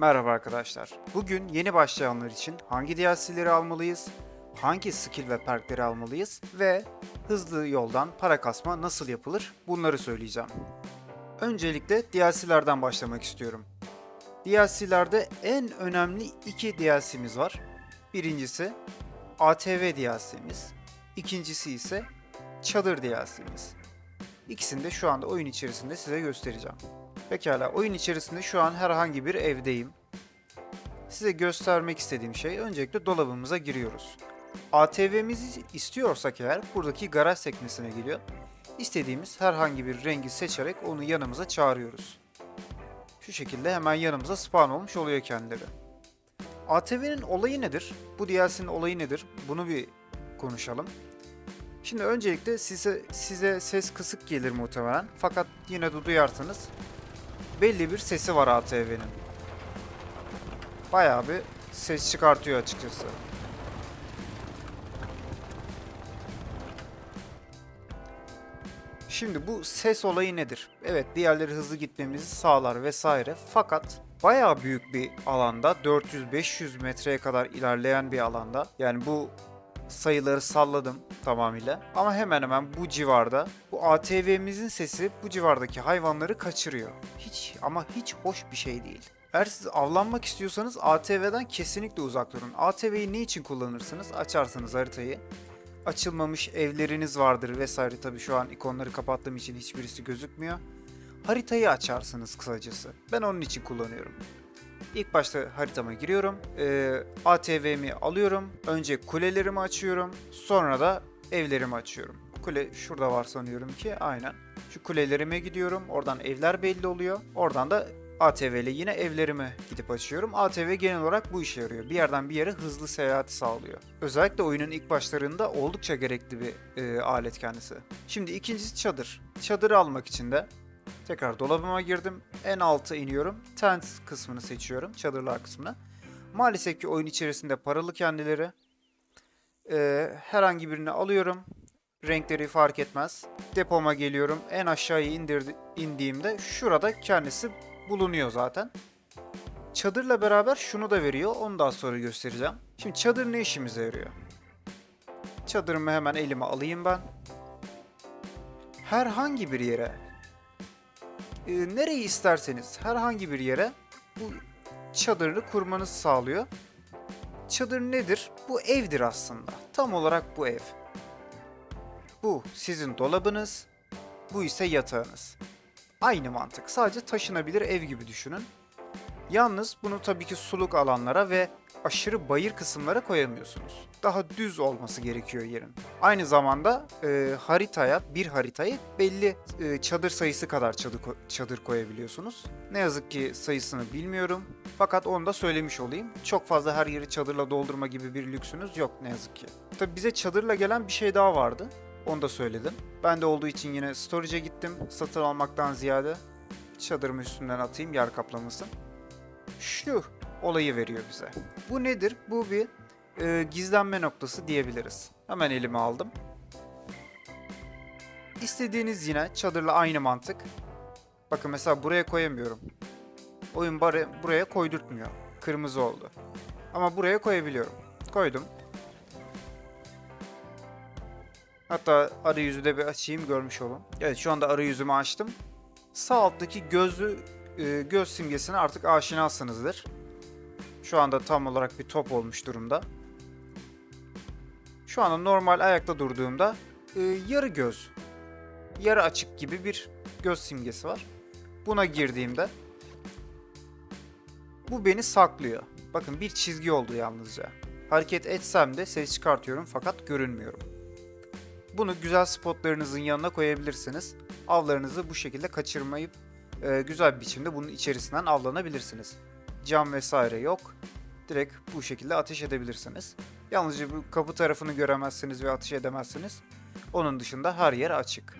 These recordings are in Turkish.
Merhaba arkadaşlar. Bugün yeni başlayanlar için hangi DLC'leri almalıyız, hangi skill ve perkleri almalıyız ve hızlı yoldan para kasma nasıl yapılır bunları söyleyeceğim. Öncelikle DLC'lerden başlamak istiyorum. DLC'lerde en önemli iki DLC'miz var. Birincisi ATV DLC'miz, ikincisi ise Çadır DLC'miz. İkisini de şu anda oyun içerisinde size göstereceğim. Pekala, oyun içerisinde şu an herhangi bir evdeyim. Size göstermek istediğim şey öncelikle dolabımıza giriyoruz. ATV'mizi istiyorsak eğer buradaki garaj sekmesine geliyor. İstediğimiz herhangi bir rengi seçerek onu yanımıza çağırıyoruz. Şu şekilde hemen yanımıza spawn olmuş oluyor kendileri. ATV'nin olayı nedir? Bu DLC'nin olayı nedir? Bunu bir konuşalım. Şimdi öncelikle size size ses kısık gelir muhtemelen. Fakat yine de duyarsanız belli bir sesi var ATV'nin. Bayağı bir ses çıkartıyor açıkçası. Şimdi bu ses olayı nedir? Evet diğerleri hızlı gitmemizi sağlar vesaire fakat bayağı büyük bir alanda 400-500 metreye kadar ilerleyen bir alanda yani bu sayıları salladım tamamıyla. Ama hemen hemen bu civarda bu ATV'mizin sesi bu civardaki hayvanları kaçırıyor. Hiç ama hiç hoş bir şey değil. Eğer siz avlanmak istiyorsanız ATV'den kesinlikle uzak durun. ATV'yi ne için kullanırsınız? Açarsınız haritayı. Açılmamış evleriniz vardır vesaire. Tabii şu an ikonları kapattığım için hiçbirisi gözükmüyor. Haritayı açarsınız kısacası. Ben onun için kullanıyorum. İlk başta haritama giriyorum. Ee, ATV'mi alıyorum. Önce kulelerimi açıyorum. Sonra da evlerimi açıyorum. Kule şurada var sanıyorum ki. Aynen. Şu kulelerime gidiyorum. Oradan evler belli oluyor. Oradan da ATV ile yine evlerime gidip açıyorum. ATV genel olarak bu işe yarıyor. Bir yerden bir yere hızlı seyahat sağlıyor. Özellikle oyunun ilk başlarında oldukça gerekli bir e, alet kendisi. Şimdi ikincisi çadır. Çadırı almak için de Tekrar dolabıma girdim. En alta iniyorum. Tent kısmını seçiyorum. Çadırlar kısmını. Maalesef ki oyun içerisinde paralı kendileri. Ee, herhangi birini alıyorum. Renkleri fark etmez. Depoma geliyorum. En aşağıya indirdi, indiğimde şurada kendisi bulunuyor zaten. Çadırla beraber şunu da veriyor. Onu daha sonra göstereceğim. Şimdi çadır ne işimize yarıyor? Çadırımı hemen elime alayım ben. Herhangi bir yere e, nereyi isterseniz herhangi bir yere bu çadırını kurmanızı sağlıyor. Çadır nedir? Bu evdir aslında. Tam olarak bu ev. Bu sizin dolabınız, bu ise yatağınız. Aynı mantık. Sadece taşınabilir ev gibi düşünün. Yalnız bunu tabii ki suluk alanlara ve aşırı bayır kısımlara koyamıyorsunuz. Daha düz olması gerekiyor yerin. Aynı zamanda e, haritaya, bir haritayı belli e, çadır sayısı kadar çadır, çadır koyabiliyorsunuz. Ne yazık ki sayısını bilmiyorum. Fakat onu da söylemiş olayım. Çok fazla her yeri çadırla doldurma gibi bir lüksünüz yok ne yazık ki. Tabii bize çadırla gelen bir şey daha vardı. Onu da söyledim. Ben de olduğu için yine storage'e gittim. Satın almaktan ziyade çadırımı üstünden atayım yer kaplamasın. Şu olayı veriyor bize. Bu nedir? Bu bir e, gizlenme noktası diyebiliriz. Hemen elime aldım. İstediğiniz yine çadırla aynı mantık. Bakın mesela buraya koyamıyorum. Oyun bari buraya koydurtmuyor. Kırmızı oldu. Ama buraya koyabiliyorum. Koydum. Hatta arayüzü de bir açayım görmüş olun. Evet şu anda arayüzümü açtım. Sağ alttaki gözü e, göz simgesine artık aşinasınızdır. Şu anda tam olarak bir top olmuş durumda. Şu anda normal ayakta durduğumda e, yarı göz, yarı açık gibi bir göz simgesi var. Buna girdiğimde bu beni saklıyor. Bakın bir çizgi oldu yalnızca. Hareket etsem de ses çıkartıyorum fakat görünmüyorum. Bunu güzel spotlarınızın yanına koyabilirsiniz. Avlarınızı bu şekilde kaçırmayıp e, güzel bir biçimde bunun içerisinden avlanabilirsiniz. Cam vesaire yok. Direkt bu şekilde ateş edebilirsiniz. Yalnızca bu kapı tarafını göremezsiniz ve ateş edemezsiniz. Onun dışında her yer açık.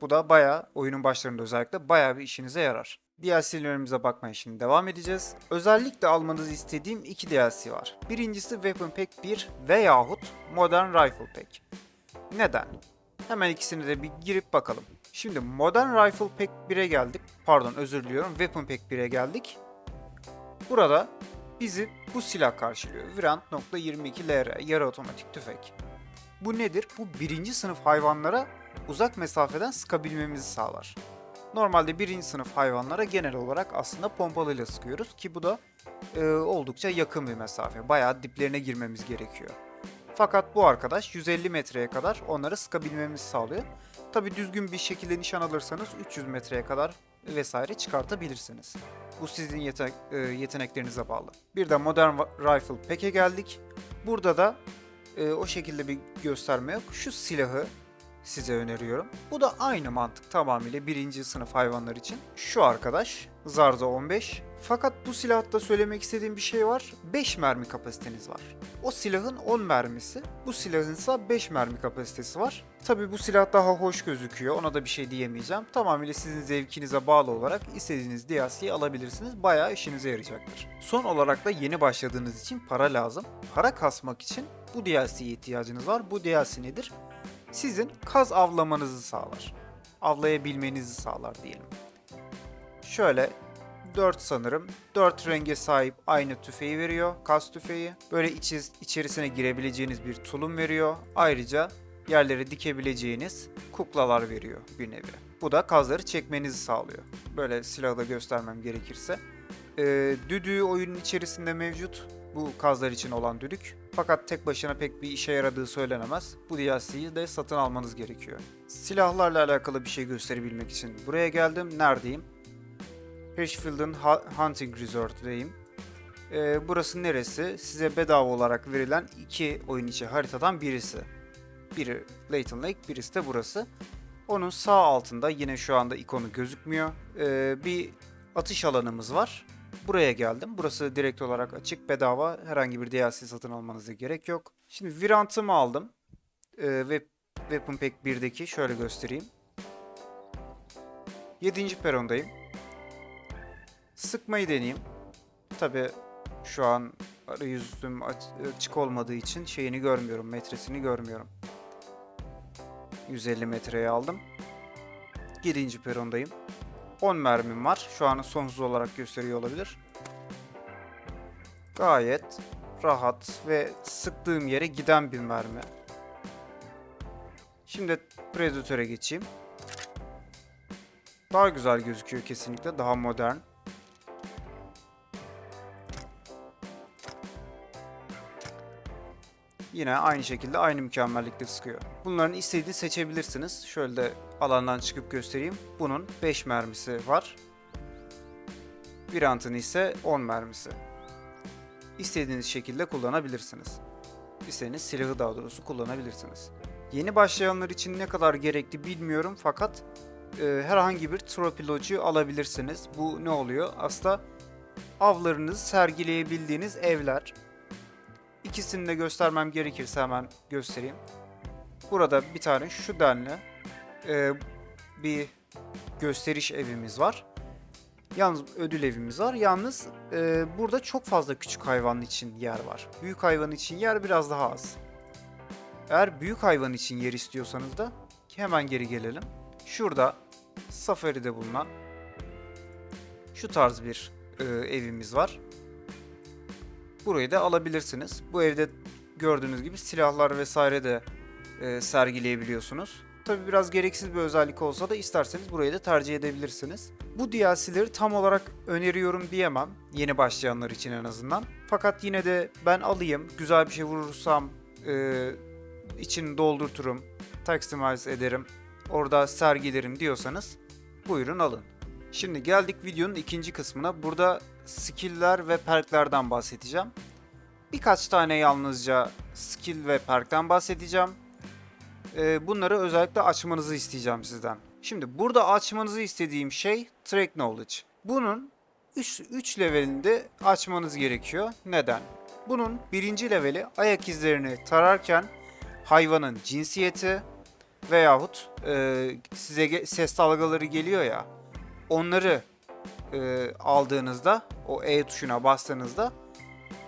Bu da bayağı oyunun başlarında özellikle bayağı bir işinize yarar. DLC'lerimize bakmaya şimdi devam edeceğiz. Özellikle almanızı istediğim iki DLC var. Birincisi Weapon Pack 1 veyahut Modern Rifle Pack. Neden? Hemen ikisini de bir girip bakalım. Şimdi Modern Rifle Pack 1'e geldik. Pardon özür diliyorum. Weapon Pack 1'e geldik. Burada bizi bu silah karşılıyor. Virant.22 LR yarı otomatik tüfek. Bu nedir? Bu birinci sınıf hayvanlara uzak mesafeden sıkabilmemizi sağlar. Normalde birinci sınıf hayvanlara genel olarak aslında pompalıyla sıkıyoruz ki bu da e, oldukça yakın bir mesafe. Bayağı diplerine girmemiz gerekiyor. Fakat bu arkadaş 150 metreye kadar onları sıkabilmemizi sağlıyor. Tabi düzgün bir şekilde nişan alırsanız 300 metreye kadar vesaire çıkartabilirsiniz. Bu sizin yete- e, yeteneklerinize bağlı. Bir de Modern Rifle Pack'e geldik. Burada da e, o şekilde bir gösterme yok. Şu silahı size öneriyorum. Bu da aynı mantık tamamıyla birinci sınıf hayvanlar için. Şu arkadaş Zarza 15. Fakat bu silahta söylemek istediğim bir şey var. 5 mermi kapasiteniz var. O silahın 10 mermisi, bu silahın ise 5 mermi kapasitesi var. Tabi bu silah daha hoş gözüküyor, ona da bir şey diyemeyeceğim. Tamamıyla sizin zevkinize bağlı olarak istediğiniz DLC'yi alabilirsiniz. Bayağı işinize yarayacaktır. Son olarak da yeni başladığınız için para lazım. Para kasmak için bu DLC'ye ihtiyacınız var. Bu DLC nedir? Sizin kaz avlamanızı sağlar. Avlayabilmenizi sağlar diyelim. Şöyle 4 sanırım. 4 renge sahip aynı tüfeği veriyor. Kas tüfeği. Böyle içi, içerisine girebileceğiniz bir tulum veriyor. Ayrıca yerlere dikebileceğiniz kuklalar veriyor bir nevi. Bu da kazları çekmenizi sağlıyor. Böyle silahı da göstermem gerekirse. Ee, düdüğü oyunun içerisinde mevcut. Bu kazlar için olan düdük. Fakat tek başına pek bir işe yaradığı söylenemez. Bu DLC'yi de satın almanız gerekiyor. Silahlarla alakalı bir şey gösterebilmek için buraya geldim. Neredeyim? Hirschfield'ın Hunting Resort'dayım. Ee, burası neresi? Size bedava olarak verilen iki oyun içi haritadan birisi. Biri Layton Lake, birisi de burası. Onun sağ altında yine şu anda ikonu gözükmüyor. Ee, bir atış alanımız var. Buraya geldim. Burası direkt olarak açık, bedava. Herhangi bir DLC satın almanıza gerek yok. Şimdi Virant'ımı aldım. Ee, ve Weapon Pack 1'deki şöyle göstereyim. 7. perondayım. Sıkmayı deneyeyim. Tabi şu an arayüzüm aç- açık olmadığı için şeyini görmüyorum, metresini görmüyorum. 150 metreye aldım. 7. perondayım. 10 mermim var. Şu an sonsuz olarak gösteriyor olabilir. Gayet rahat ve sıktığım yere giden bir mermi. Şimdi Predator'e geçeyim. Daha güzel gözüküyor kesinlikle. Daha modern. Yine aynı şekilde aynı mükemmellikte sıkıyor. Bunların istediğini seçebilirsiniz. Şöyle de alandan çıkıp göstereyim. Bunun 5 mermisi var. Virant'ın ise 10 mermisi. İstediğiniz şekilde kullanabilirsiniz. İstediğiniz silahı daha doğrusu kullanabilirsiniz. Yeni başlayanlar için ne kadar gerekli bilmiyorum fakat e, herhangi bir tropiloji alabilirsiniz. Bu ne oluyor? Aslında avlarınızı sergileyebildiğiniz evler. İkisini de göstermem gerekirse hemen göstereyim. Burada bir tane şu denli e, bir gösteriş evimiz var. Yalnız ödül evimiz var. Yalnız e, burada çok fazla küçük hayvan için yer var. Büyük hayvan için yer biraz daha az. Eğer büyük hayvan için yer istiyorsanız da hemen geri gelelim. Şurada Safari'de bulunan şu tarz bir e, evimiz var. Burayı da alabilirsiniz. Bu evde gördüğünüz gibi silahlar vesaire de e, sergileyebiliyorsunuz. Tabi biraz gereksiz bir özellik olsa da isterseniz burayı da tercih edebilirsiniz. Bu DLC'leri tam olarak öneriyorum diyemem. Yeni başlayanlar için en azından. Fakat yine de ben alayım, güzel bir şey vurursam e, içini doldurturum, textimize ederim, orada sergilerim diyorsanız buyurun alın. Şimdi geldik videonun ikinci kısmına. Burada skill'ler ve perk'lerden bahsedeceğim. Birkaç tane yalnızca skill ve perk'ten bahsedeceğim. Ee, bunları özellikle açmanızı isteyeceğim sizden. Şimdi burada açmanızı istediğim şey Track Knowledge. Bunun 3 levelinde açmanız gerekiyor. Neden? Bunun birinci leveli ayak izlerini tararken hayvanın cinsiyeti veyahut e, size ses dalgaları geliyor ya onları e, aldığınızda o E tuşuna bastığınızda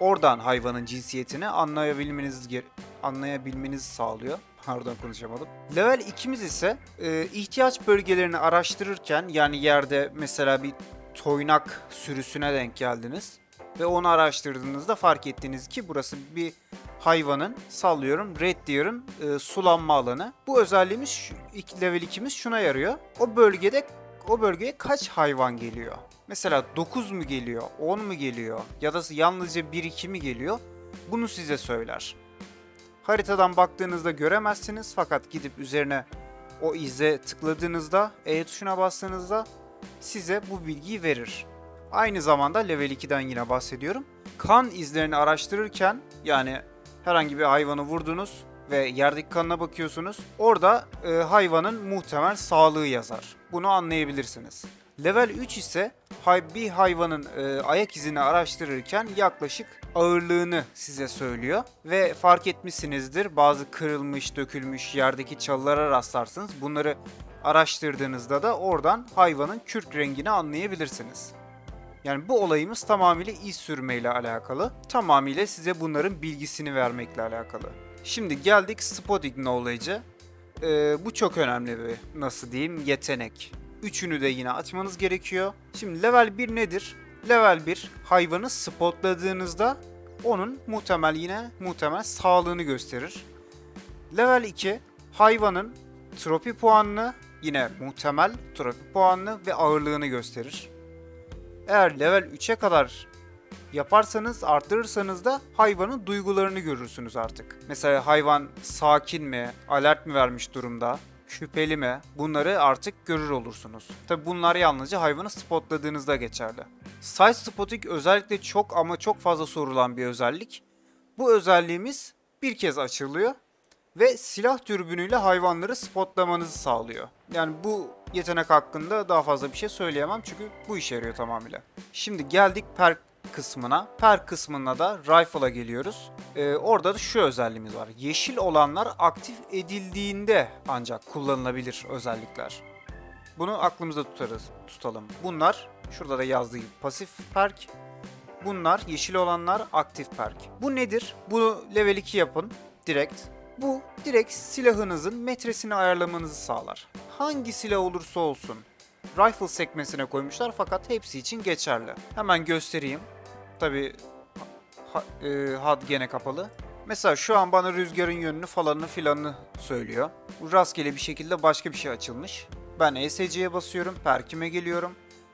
oradan hayvanın cinsiyetini anlayabilmeniz anlayabilmenizi sağlıyor. Pardon konuşamadım. Level 2'miz ise e, ihtiyaç bölgelerini araştırırken yani yerde mesela bir toynak sürüsüne denk geldiniz. Ve onu araştırdığınızda fark ettiniz ki burası bir hayvanın sallıyorum red deer'ın e, sulanma alanı. Bu özelliğimiz level 2'miz şuna yarıyor. O bölgede o bölgeye kaç hayvan geliyor? Mesela 9 mu geliyor, 10 mu geliyor ya da yalnızca 1-2 mi geliyor? Bunu size söyler. Haritadan baktığınızda göremezsiniz fakat gidip üzerine o ize tıkladığınızda, E tuşuna bastığınızda size bu bilgiyi verir. Aynı zamanda level 2'den yine bahsediyorum. Kan izlerini araştırırken yani herhangi bir hayvanı vurdunuz ve yerdeki kanına bakıyorsunuz. Orada e, hayvanın muhtemel sağlığı yazar. Bunu anlayabilirsiniz. Level 3 ise bir hayvanın e, ayak izini araştırırken yaklaşık ağırlığını size söylüyor. Ve fark etmişsinizdir bazı kırılmış, dökülmüş yerdeki çalılara rastlarsınız. Bunları araştırdığınızda da oradan hayvanın kürk rengini anlayabilirsiniz. Yani bu olayımız tamamıyla iz sürmeyle alakalı. Tamamıyla size bunların bilgisini vermekle alakalı. Şimdi geldik spotting knowledge'e. Ee, bu çok önemli bir nasıl diyeyim yetenek. Üçünü de yine açmanız gerekiyor. Şimdi level 1 nedir? Level 1 hayvanı spotladığınızda onun muhtemel yine muhtemel sağlığını gösterir. Level 2 hayvanın tropi puanını yine muhtemel tropi puanını ve ağırlığını gösterir. Eğer level 3'e kadar yaparsanız, arttırırsanız da hayvanın duygularını görürsünüz artık. Mesela hayvan sakin mi, alert mi vermiş durumda, şüpheli mi? Bunları artık görür olursunuz. Tabi bunlar yalnızca hayvanı spotladığınızda geçerli. Size spotting özellikle çok ama çok fazla sorulan bir özellik. Bu özelliğimiz bir kez açılıyor ve silah türbünüyle hayvanları spotlamanızı sağlıyor. Yani bu yetenek hakkında daha fazla bir şey söyleyemem çünkü bu işe yarıyor tamamıyla. Şimdi geldik perk kısmına. Perk kısmına da rifle'a geliyoruz. Ee, orada da şu özelliğimiz var. Yeşil olanlar aktif edildiğinde ancak kullanılabilir özellikler. Bunu aklımızda tutarız, tutalım. Bunlar şurada da yazdığı pasif perk. Bunlar yeşil olanlar aktif perk. Bu nedir? Bunu level 2 yapın direkt. Bu direkt silahınızın metresini ayarlamanızı sağlar. Hangi silah olursa olsun rifle sekmesine koymuşlar fakat hepsi için geçerli. Hemen göstereyim. Tabi HUD gene kapalı. Mesela şu an bana rüzgarın yönünü falanını filanını söylüyor. Rastgele bir şekilde başka bir şey açılmış. Ben ESC'ye basıyorum, perkime geliyorum.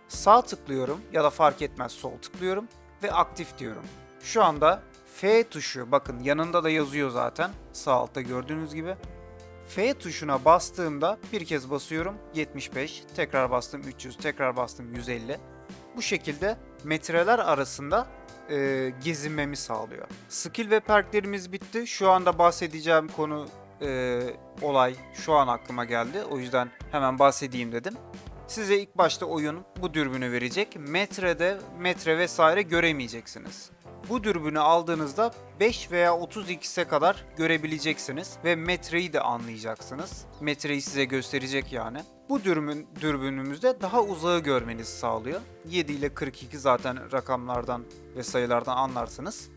Sağ tıklıyorum ya da fark etmez sol tıklıyorum ve aktif diyorum. Şu anda F tuşu bakın yanında da yazıyor zaten sağ altta gördüğünüz gibi. F tuşuna bastığımda bir kez basıyorum 75, tekrar bastım 300, tekrar bastım 150. Bu şekilde metreler arasında e, gezinmemi sağlıyor. Skill ve perklerimiz bitti. Şu anda bahsedeceğim konu e, olay şu an aklıma geldi. O yüzden hemen bahsedeyim dedim. Size ilk başta oyun bu dürbünü verecek. Metrede metre vesaire göremeyeceksiniz. Bu dürbünü aldığınızda 5 veya 30x'e kadar görebileceksiniz ve metreyi de anlayacaksınız. Metreyi size gösterecek yani. Bu dürbün, dürbünümüzde daha uzağı görmenizi sağlıyor. 7 ile 42 zaten rakamlardan ve sayılardan anlarsınız.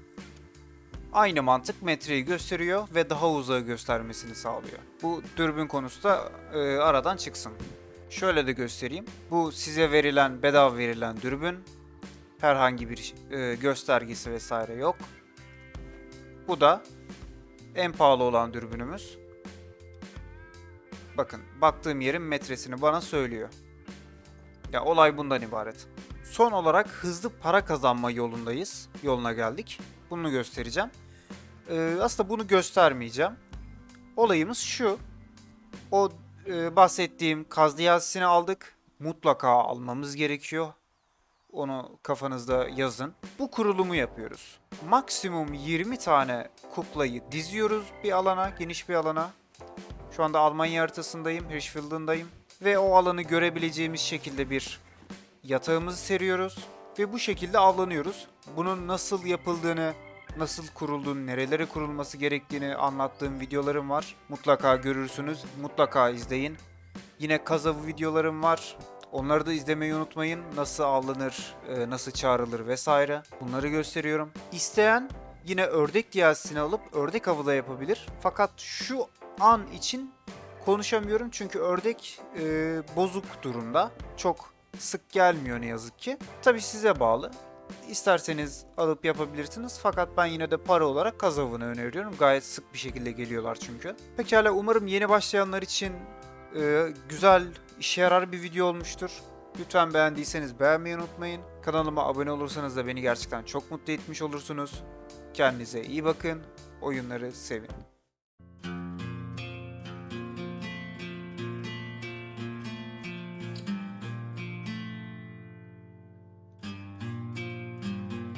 Aynı mantık metreyi gösteriyor ve daha uzağı göstermesini sağlıyor. Bu dürbün konusu da e, aradan çıksın. Şöyle de göstereyim. Bu size verilen, bedava verilen dürbün. Herhangi bir e, göstergesi vesaire yok. Bu da en pahalı olan dürbünümüz. Bakın baktığım yerin metresini bana söylüyor. Ya olay bundan ibaret. Son olarak hızlı para kazanma yolundayız. Yoluna geldik. Bunu göstereceğim. Ee, aslında bunu göstermeyeceğim. Olayımız şu. O e, bahsettiğim kaz diyazisini aldık. Mutlaka almamız gerekiyor. Onu kafanızda yazın. Bu kurulumu yapıyoruz. Maksimum 20 tane kuklayı diziyoruz bir alana, geniş bir alana. Şu anda Almanya haritasındayım, Hirschfeld'ındayım. Ve o alanı görebileceğimiz şekilde bir yatağımızı seriyoruz. Ve bu şekilde avlanıyoruz. Bunun nasıl yapıldığını, nasıl kurulduğunu, nerelere kurulması gerektiğini anlattığım videolarım var. Mutlaka görürsünüz, mutlaka izleyin. Yine kazavı videolarım var. Onları da izlemeyi unutmayın. Nasıl avlanır, e, nasıl çağrılır vesaire. Bunları gösteriyorum. İsteyen yine ördek diyazisini alıp ördek avı da yapabilir. Fakat şu an için konuşamıyorum çünkü ördek e, bozuk durumda. Çok sık gelmiyor ne yazık ki. Tabi size bağlı. İsterseniz alıp yapabilirsiniz fakat ben yine de para olarak kazavını öneriyorum. Gayet sık bir şekilde geliyorlar çünkü. Pekala umarım yeni başlayanlar için e, güzel, işe yarar bir video olmuştur. Lütfen beğendiyseniz beğenmeyi unutmayın. Kanalıma abone olursanız da beni gerçekten çok mutlu etmiş olursunuz. Kendinize iyi bakın. Oyunları sevin.